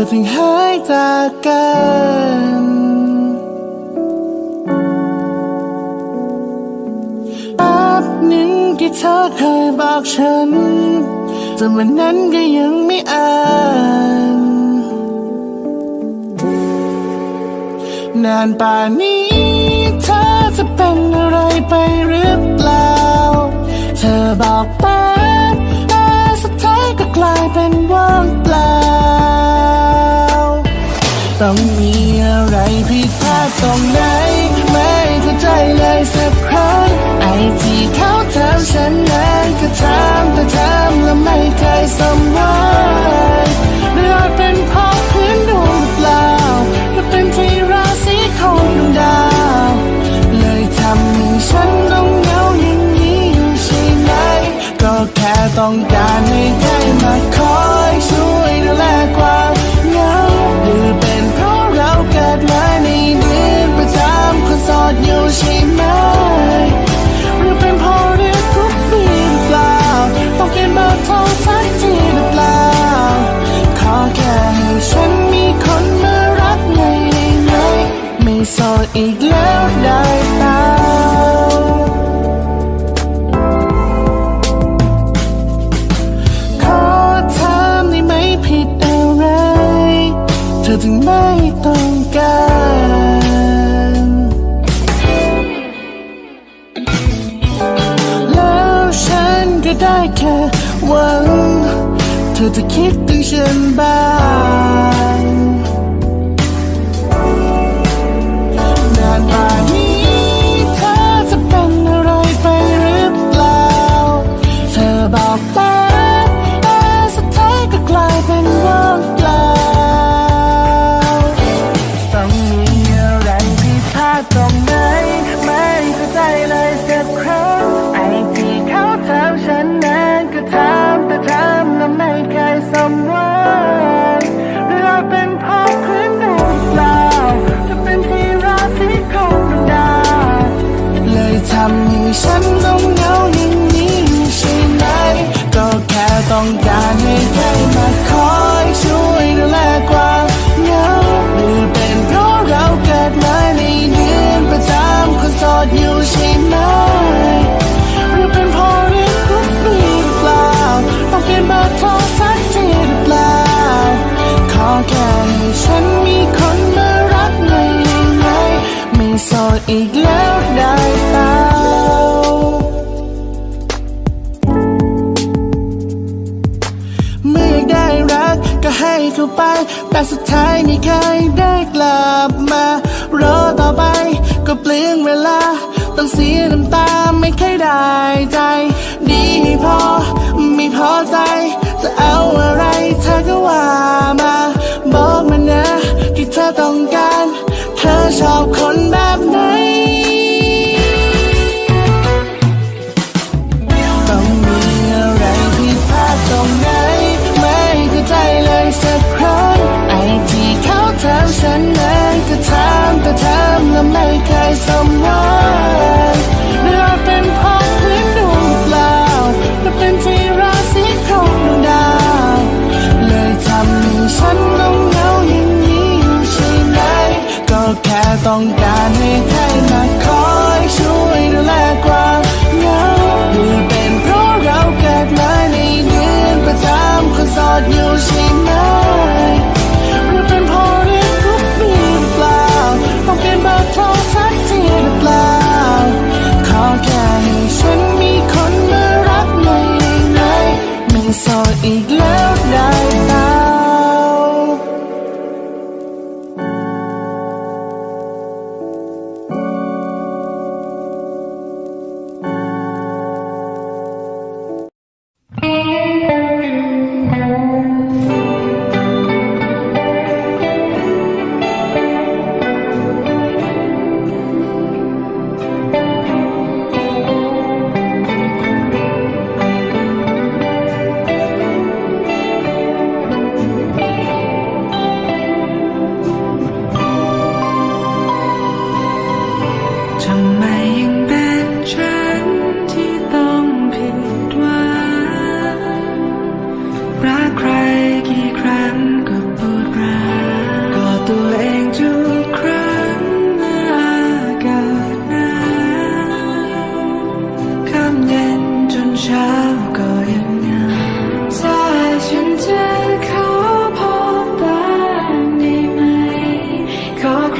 อถึงหายจากกันแป๊บหนึ่งที่เธอเคยบอกฉันแต่วันนั้นก็ยังไม่อ่านนานป่านนี้เธอจะเป็นอะไรไปหรือเปล่า เธอบอกแป๊บแต่สุดท้ายก็กลายเป็นว่างเปล่า ดพลาดตรงไหนไม่เข้าใจเลยสักครั้งไอที่เขาถามฉันนั้นก็ถามแต่ถามแล้วไม่เคยสมหวังหรืออาจเป็น ฉันมีคนมารักไงได้ไหมไม่โสดอีกแล้วได้เปล่าขอถามได้ไหมผิดอะไร เธอถึงไม่ต้องการแล้วฉันก็ได้แค่หวัง เธอจะคิดถึงฉันบ้าง อีกแล้วได้เปล่าเมื่อได้รักก็ให้เขาไป แต่สุดท้ายไม่เคยได้กลับมารอต่อไปก็เปลืองเวลา ต้องเสียน้ำตาไม่เคยได้ใจ ดีพอไม่พอใจ จะเอาอะไรเธอก็ว่ามา เคยสมหวังหรืออาเป็นเพราะพื้นดวงเปล่าหรือเป็นที่ราศีของดวงดาว เลยทำให้ฉันต้องเหงาอย่างนี้อยู่ใช่ไหม ก็แค่ต้องการ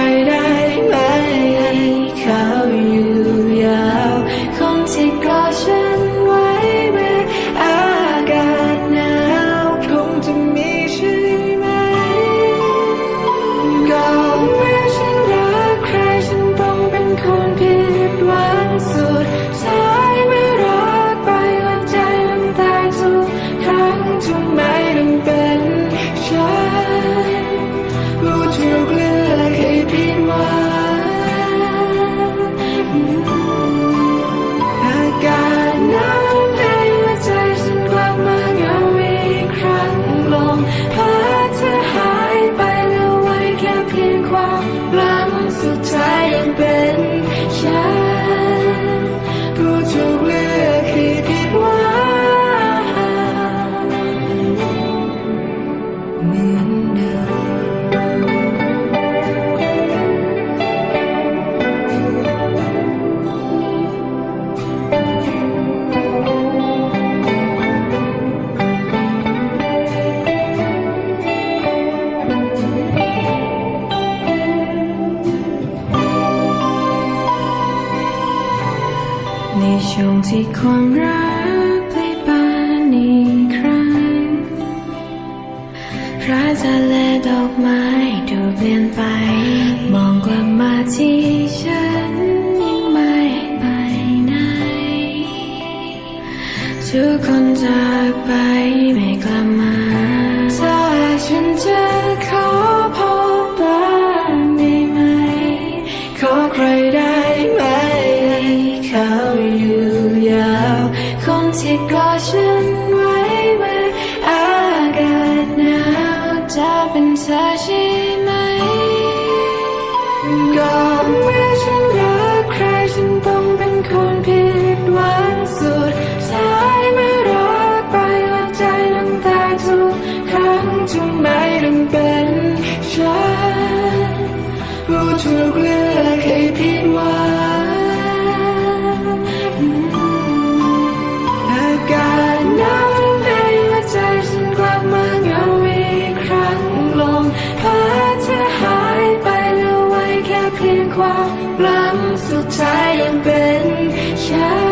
bright eyed make how you คนจากไปไม่กลับมา รั้งสุดท้ายยังเป็นฉัน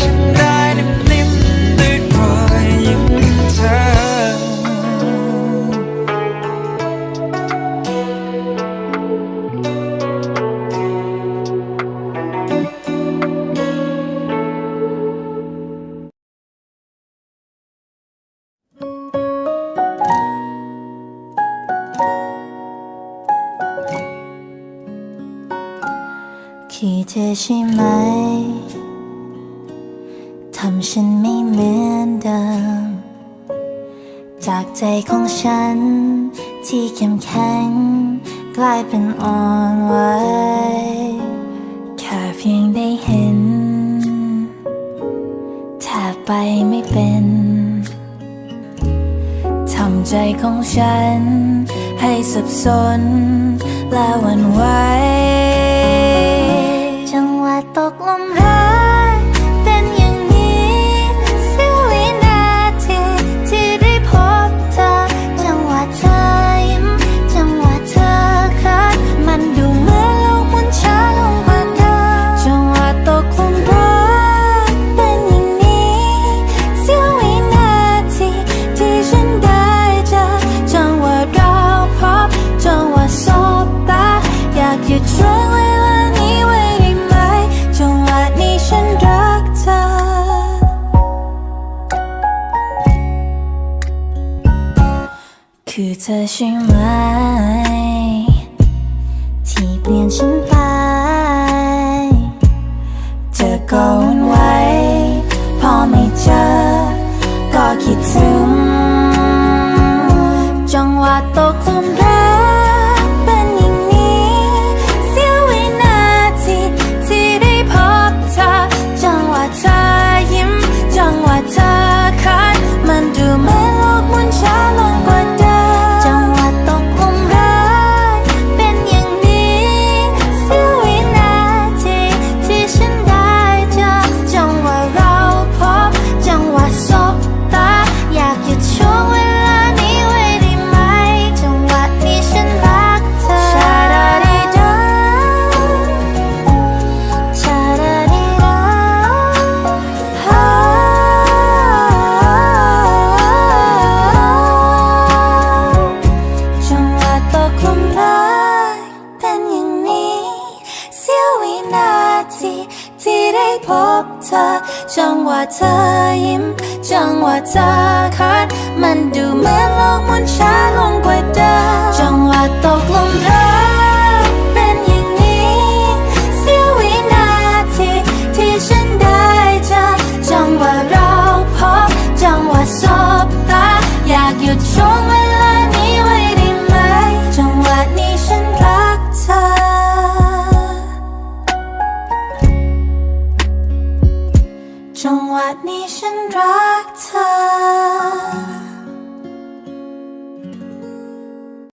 ฉันได้นิ่มๆด้วยอยยิ้มเธอ คิดเธอใช่ไหม ฉันไม่เหมือนเดิม จากใจของฉัน ที่เข้มแข็ง กลายเป็นอ่อนไหวแค่เพียงได้เห็นถ้าไปไม่เป็นทำใจของฉัน ให้สับสนและหวั่นไหว ใช่ไหม ที่เปลี่ยนฉันไป เธอก็วนไว้ พอไม่เจอ ก็คิดถึง จังหวะตกลุมรัก